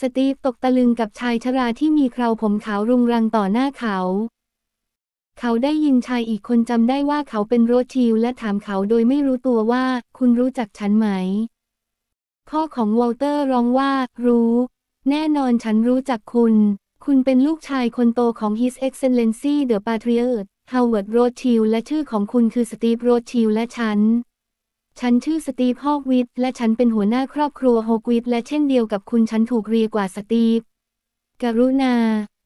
สตีฟตกตะลึงกับชายชราที่มีเคราผมขาวรุงรังต่อหน้าเขา เขาได้ยินชายอีกคนจำได้ว่าเขาเป็นโรชิลและถามเขาโดยไม่รู้ตัวว่า คุณรู้จักฉันไหม พ่อของวอลเตอร์ร้องว่า รู้ แน่นอนฉันรู้จักคุณ คุณเป็นลูกชายคนโตของ His Excellency the Patriot Howard Rothschild และชื่อของคุณคือสตีฟโรชิลและฉัน ฉันชื่อสตีฟฮอกวิทและฉันเป็นหัวหน้าครอบครัวฮอกวิทและเช่นเดียวกับคุณฉันถูกเรียกว่าสตีฟ กรุณา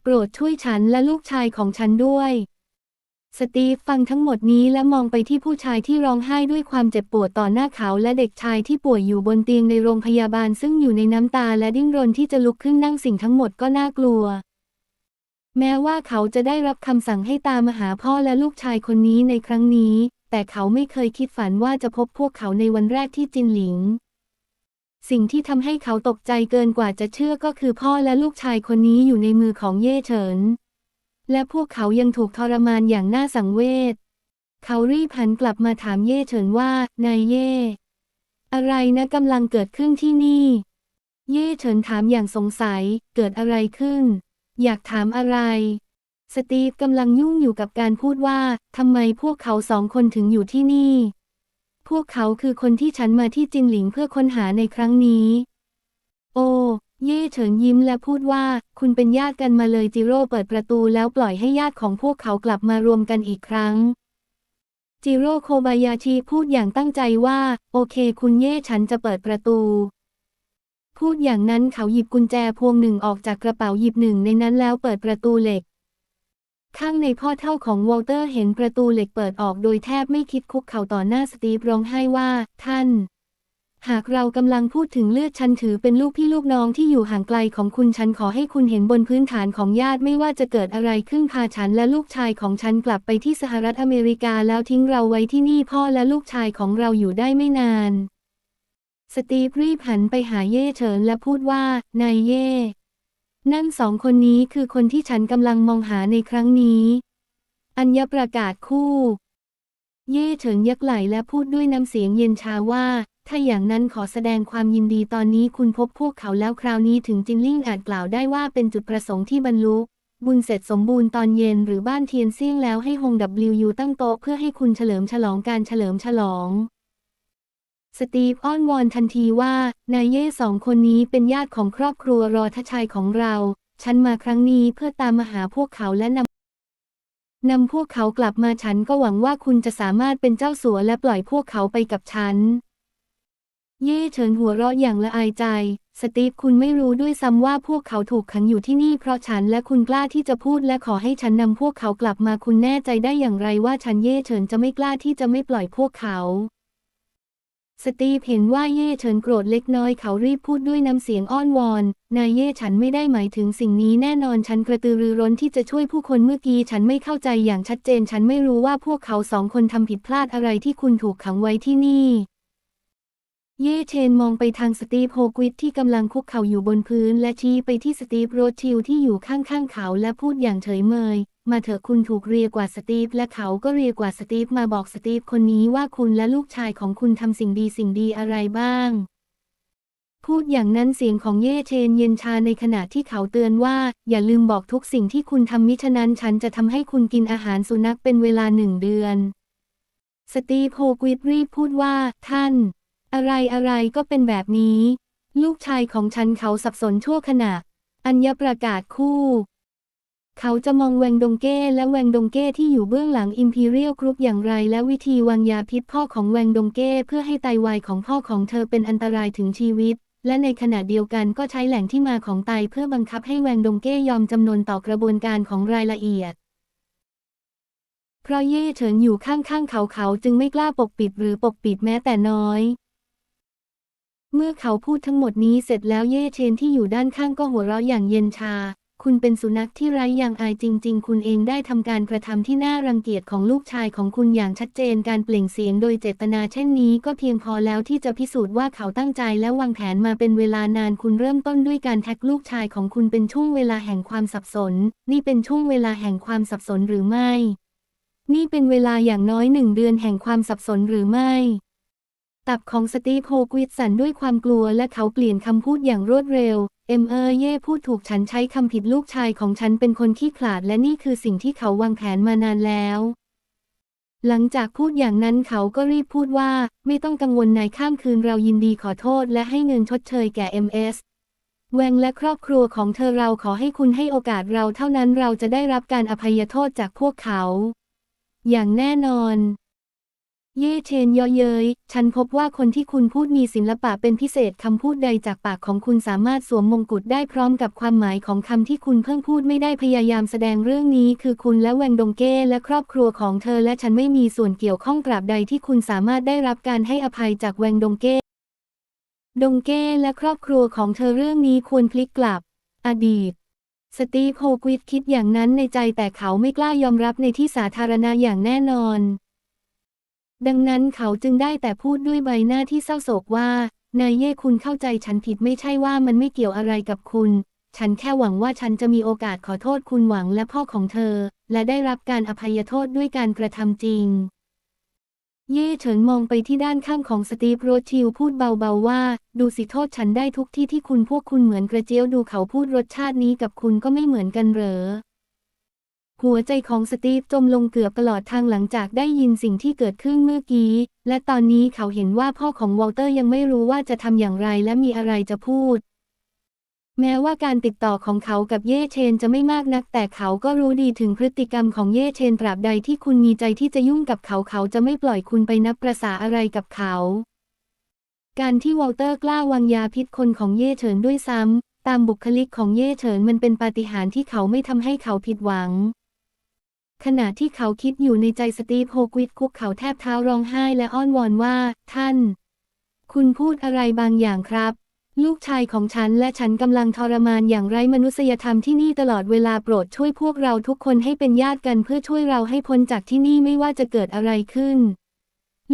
โปรดช่วยฉันและลูกชายของฉันด้วย สตีฟฟังทั้งหมดนี้และมองไปที่ผู้ชายที่ร้องไห้ด้วยความเจ็บปวดต่อหน้าเขาและเด็กชายที่ป่วยอยู่บนเตียงในโรงพยาบาลซึ่งอยู่ในน้ำตาและดิ้นรนที่จะลุกขึ้นนั่งสิ่งทั้งหมดก็น่ากลัวแม้ว่าเขาจะได้รับคำสั่งให้ตามมาหาพ่อและลูกชายคนนี้ในครั้งนี้ แต่เขาไม่เคยคิดฝันว่าจะพบพวกเขาในวันแรกที่จินหลิง สิ่งที่ทำให้เขาตกใจเกินกว่าจะเชื่อก็คือพ่อและลูกชายคนนี้อยู่ในมือของเย่เฉิน และพวกเขายังถูกทรมานอย่างน่าสังเวช เขารีบหันกลับมาถามเย่เฉินว่านายเย่ อะไรนะกำลังเกิดขึ้นที่นี่ เย่เฉินถามอย่างสงสัย เกิดอะไรขึ้น อยากถามอะไร สตีฟกำลังยุ่งอยู่กับการพูดว่าทำไมพวกเขาสองคนถึงอยู่ที่นี่ พวกเขาคือคนที่ฉันมาที่จินหลิงเพื่อค้นหาในครั้งนี้ โอ้เย่เฉินยิ้มและพูดว่า คุณเป็นญาติกันมาเลยจิโร่เปิดประตูแล้วปล่อยให้ญาติของพวกเขากลับมารวมกันอีกครั้งจิโร่โคบายาชิพูดอย่างตั้งใจว่า โอเค คุณเย่ฉันจะเปิดประตู พูดอย่างนั้นเขาหยิบกุญแจพวงหนึ่งออกจากกระเป๋าหยิบหนึ่งในนั้นแล้วเปิดประตูเหล็ก ข้างในพ่อเท่าของวอลเตอร์เห็นประตูเหล็กเปิดออกโดยแทบไม่คิดคุกเข่าต่อหน้าสตีฟร้องไห้ว่า ท่าน หากเรากำลังพูดถึงเลือดฉันถือเป็นลูกพี่ลูกน้องที่อยู่ห่างไกลของคุณฉันขอให้คุณเห็นบนพื้นฐานของญาติไม่ว่าจะเกิดอะไรขึ้นพาฉันและลูกชายของฉันกลับไปที่สหรัฐอเมริกาแล้วทิ้งเราไว้ที่นี่พ่อและลูกชายของเราอยู่ได้ไม่นาน สตีฟรีบหันไปหาเย่เฉินและพูดว่านายเย่ นั่นสองคนนี้คือคนที่ฉันกำลังมองหาในครั้งนี้ อัญญประกาศคู่ เย่เฉินยักไหลและพูดด้วยน้ำเสียงเย็นชาว่า ถ้าอย่างนั้นขอแสดงความยินดีตอนนี้คุณพบพวกเขาแล้วคราวนี้ถึงจินลิ่งอาจกล่าวได้ว่าเป็นจุดประสงค์ที่บรรลุบุญเสร็จสมบูรณ์ตอนเย็นหรือบ้านเทียนเซี่ยงแล้วให้ฮง WU ตั้งโต๊ะเพื่อให้คุณเฉลิมฉลองการเฉลิมฉลอง สตีฟอ้อนวอนทันทีว่า นายเย่สองคนนี้เป็นญาติของครอบครัวรอทชายของเรา ฉันมาครั้งนี้เพื่อตามมาหาพวกเขาและนำนำพวกเขากลับมาฉันก็หวังว่าคุณจะสามารถเป็นเจ้าสัวและปล่อยพวกเขาไปกับฉัน เย่เฉินหัวเราะอย่างละอายใจ สตีฟคุณไม่รู้ด้วยซ้ำว่าพวกเขาถูกขังอยู่ที่นี่เพราะฉันและคุณกล้าที่จะพูดและขอให้ฉันนำพวกเขากลับมาคุณแน่ใจได้อย่างไรว่าฉันเย่เฉินจะไม่กล้าที่จะไม่ปล่อยพวกเขา สตีฟเห็นว่าเย่เฉินโกรธเล็กน้อยเขารีบพูดด้วยน้ำเสียงอ้อนวอน นายเย่ฉันไม่ได้หมายถึงสิ่งนี้แน่นอนฉันกระตือรือร้นที่จะช่วยผู้คนเมื่อกี้ฉันไม่เข้าใจอย่างชัดเจนฉันไม่รู้ว่าพวกเขาสองคนทำผิดพลาดอะไรที่คุณถูกขังไว้ที่นี่ เย่เชนมองไปทางสตีฟโฮกวิทที่กำลังคุกเข่าอยู่บนพื้น และชี้ไปที่สตีฟโรดชิลที่อยู่ข้างๆเขาและพูดอย่างเฉยเมย มาเถอะคุณถูกเรียกว่าสตีฟและเขาก็เรียกว่าสตีฟมาบอกสตีฟคนนี้ว่าคุณและลูกชายของคุณทำสิ่งดีสิ่งดีอะไรบ้าง พูดอย่างนั้นเสียงของเย่เชนเย็นชาในขณะที่เขาเตือนว่า อย่าลืมบอกทุกสิ่งที่คุณทำมิฉะนั้นฉันจะทำให้คุณกินอาหารสุนัขเป็นเวลาหนึ่งเดือน สตีฟโฮกวิทรีบพูดว่า ท่าน อะไรอะไรก็เป็นแบบนี้ ลูกชายของฉันเขาสับสนชั่วขณะ อัญญประกาศคู่ เขาจะมองแวงดงเก้และแวงดงเก้ที่อยู่เบื้องหลังอิมพีเรียลกรุ๊ปอย่างไร และวิธีวางยาพิษพ่อของแวงดงเก้เพื่อให้ไตวายของพ่อของเธอเป็นอันตรายถึงชีวิต และในขณะเดียวกันก็ใช้แหล่งที่มาของไตเพื่อบังคับให้แวงดงเก้ยอมจำนนต่อกระบวนการของรายละเอียด เพราะเย่เฉินอยู่ข้างๆเขาเขาจึงไม่กล้าปกปิดหรือปกปิดแม้แต่น้อยเมื่อเขาพูดทั้งหมดนี้เสร็จแล้วเย่เชนที่อยู่ด้านข้างก็หัวเราะอย่างเย็นชา คุณเป็นสุนัขที่ไร้อย่างอายจริง ๆ คุณเองได้ทำการกระทำที่น่ารังเกียจของลูกชายของคุณอย่างชัดเจนการเปล่งเสียงโดยเจตนาเช่นนี้ก็เพียงพอแล้วที่จะพิสูจน์ว่าเขาตั้งใจและวางแผนมาเป็นเวลานานคุณเริ่มต้นด้วยการแท็กลูกชายของคุณเป็นช่วงเวลาแห่งความสับสน นี่เป็นช่วงเวลาแห่งความสับสนหรือไม่ นี่เป็นเวลาอย่างน้อยหนึ่งเดือนแห่งความสับสนหรือไม่ตับของสตีฟโฮกวิสันด้วยความกลัวและเขาเปลี่ยนคำพูดอย่างรวดเร็ว เอ็มเอเย่พูดถูกฉันใช้คำผิดลูกชายของฉันเป็นคนขี้ขลาดและนี่คือสิ่งที่เขาวางแผนมานานแล้ว หลังจากพูดอย่างนั้นเขาก็รีบพูดว่า ไม่ต้องกังวลในข้ามคืนเรายินดีขอโทษและให้เงินชดเชยแก่ MS แวงและครอบครัวของเธอเราขอให้คุณให้โอกาสเราเท่านั้นเราจะได้รับการอภัยโทษจากพวกเขา อย่างแน่นอน เย่เชนเยาะเยยฉันพบว่าคนที่คุณพูดมีศิลปะเป็นพิเศษคำพูดใดจากปากของคุณสามารถสวมมงกุฎได้พร้อมกับความหมายของคำที่คุณเพิ่งพูดไม่ได้พยายามแสดงเรื่องนี้ คือคุณและแวงดงเก้และครอบครัวของเธอ และฉันไม่มีส่วนเกี่ยวข้องตราบใดที่คุณสามารถได้รับการให้อภัยจากแวงดงเก้ ดงเก้และครอบครัวของเธอเรื่องนี้ควรพลิกกลับ อดีตสตีฟโฮกวิดคิดอย่างนั้นในใจแต่เขาไม่กล้ายอมรับในที่สาธารณะอย่างแน่นอน ดังนั้นเขาจึงได้แต่พูดด้วยใบหน้าที่เศร้าโศกว่า นายเย่คุณเข้าใจฉันผิดไม่ใช่ว่ามันไม่เกี่ยวอะไรกับคุณ ฉันแค่หวังว่าฉันจะมีโอกาสขอโทษคุณหวังและพ่อของเธอ และได้รับการอภัยโทษด้วยการกระทำจริง เย่เฉินมองไปที่ด้านข้างของสตีฟโรชิลพูดเบาๆว่า ดูสิโทษฉันได้ทุกที่ที่คุณพวกคุณเหมือนกระเจียวดูเขาพูดรสชาตินี้กับคุณก็ไม่เหมือนกันเหรอ หัวใจของสตีฟจมลงเกือบตลอดทางหลังจากได้ยินสิ่งที่เกิดขึ้นเมื่อกี้ และตอนนี้เขาเห็นว่าพ่อของวอลเตอร์ยังไม่รู้ว่าจะทำอย่างไรและมีอะไรจะพูด แม้ว่าการติดต่อของเขากับเย่เชนจะไม่มากนัก แต่เขาก็รู้ดีถึงพฤติกรรมของเย่เชนตราบใดที่คุณมีใจที่จะยุ่งกับเขาเขาจะไม่ปล่อยคุณไปนับประสาอะไรกับเขา การที่วอลเตอร์กล้าวางยาพิษคนของเย่เฉินด้วยซ้ำตามบุคลิกของเย่เฉินมันเป็นปาฏิหาริย์ที่เขาไม่ทำให้เขาผิดหวัง ขณะที่เขาคิดอยู่ในใจสตีฟโฮกวิดคุกเขาแทบเท้าร้องไห้และอ้อนวอนว่า ท่าน คุณพูดอะไรบางอย่างครับ ลูกชายของฉันและฉันกำลังทรมานอย่างไร้มนุษยธรรมที่นี่ตลอดเวลาโปรดช่วยพวกเราทุกคนให้เป็นญาติกันเพื่อช่วยเราให้พ้นจากที่นี่ไม่ว่าจะเกิดอะไรขึ้น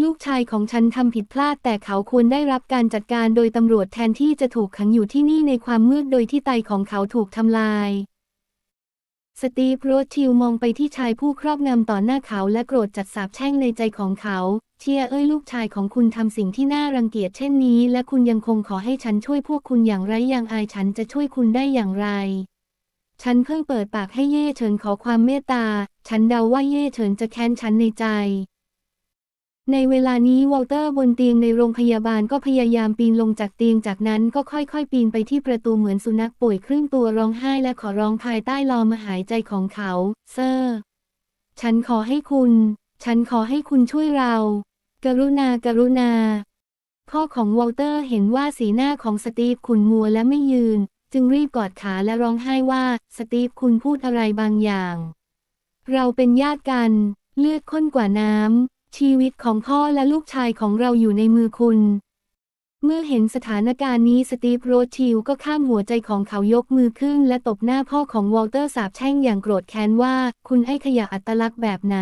ลูกชายของฉันทำผิดพลาดแต่เขาควรได้รับการจัดการโดยตำรวจแทนที่จะถูกขังอยู่ที่นี่ในความมืดโดยที่ไตของเขาถูกทำลาย สตีฟโรชิลมองไปที่ชายผู้ครอบงำต่อหน้าเขาและโกรธจัดสาบแช่งในใจของเขา เชียเอ้ยลูกชายของคุณทำสิ่งที่น่ารังเกียจเช่นนี้ และคุณยังคงขอให้ฉันช่วยพวกคุณอย่างไรอย่างอายฉันจะช่วยคุณได้อย่างไร ฉันเพิ่งเปิดปากให้เย่เฉินขอความเมตตา ฉันเดาว่าเย่เฉินจะแค้นฉันในใจ ในเวลานี้วอลเตอร์บนเตียงในโรงพยาบาลก็พยายามปีนลงจากเตียงจากนั้นก็ค่อยๆ ปีนไปที่ประตูเหมือนสุนัขป่วยครึ่งตัวร้องไห้และขอร้องภายใต้ลมหายใจของเขา เซอร์ ฉันขอให้คุณ ฉันขอให้คุณช่วยเรา กรุณากรุณา พ่อของวอลเตอร์เห็นว่าสีหน้าของสตีฟขุ่นมัวและไม่ยืน จึงรีบกอดขาและร้องไห้ว่าสตีฟคุณพูดอะไรบางอย่าง เราเป็นญาติกัน เลือดข้นกว่าน้ำ ชีวิตของพ่อและลูกชายของเราอยู่ในมือคุณ เมื่อเห็นสถานการณ์นี้สตีฟโรชิลก็ข้ามหัวใจของเขายกมือขึ้น และตบหน้าพ่อของวอลเตอร์สาบแช่งอย่างโกรธแค้นว่า คุณไอ้ขยะอัตลักษณ์แบบไหน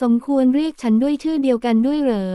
สมควรเรียกฉันด้วยชื่อเดียวกันด้วยเหรอ